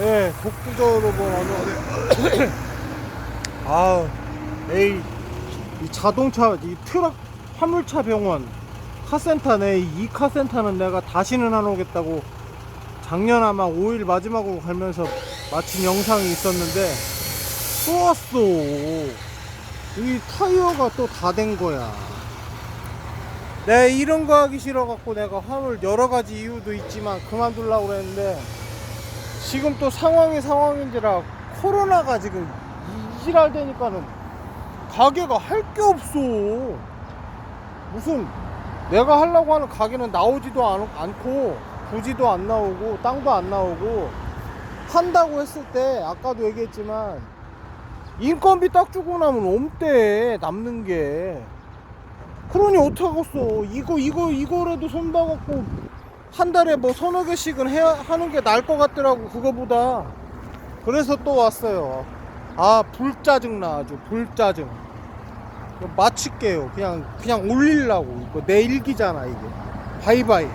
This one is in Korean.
예, 독부적으로 뭐 어느 아, 에이 이 자동차 이 트럭 화물차 병원 카센터네. 이 카센터는 내가 다시는 안 오겠다고 작년 아마 5일 마지막으로 가면서 마친 영상이 있었는데 또 왔어. 이 타이어가 또 다 된 거야. 내 이런 거 하기 싫어 갖고 내가 화물 여러 가지 이유도 있지만 그만두려고 그랬는데 지금 또 상황이 상황인지라 코로나가 지금 이지랄 되니까는 가게가 할 게 없어. 무슨 내가 하려고 하는 가게는 나오지도 않, 않고 부지도 안 나오고 땅도 안 나오고 한다고 했을 때 아까도 얘기했지만 인건비 딱 주고 나면 없대 남는 게. 그러니 어떡하겠어. 이거 이거 이거라도 손봐갖고 한 달에 뭐 서너 개씩은 해야 하는 게 나을 것 같더라고 그거보다. 그래서 또 왔어요. 아 불짜증 나 아주 불짜증. 마칠게요. 그냥 그냥 올리려고. 이거 내 일기잖아 이게. 바이바이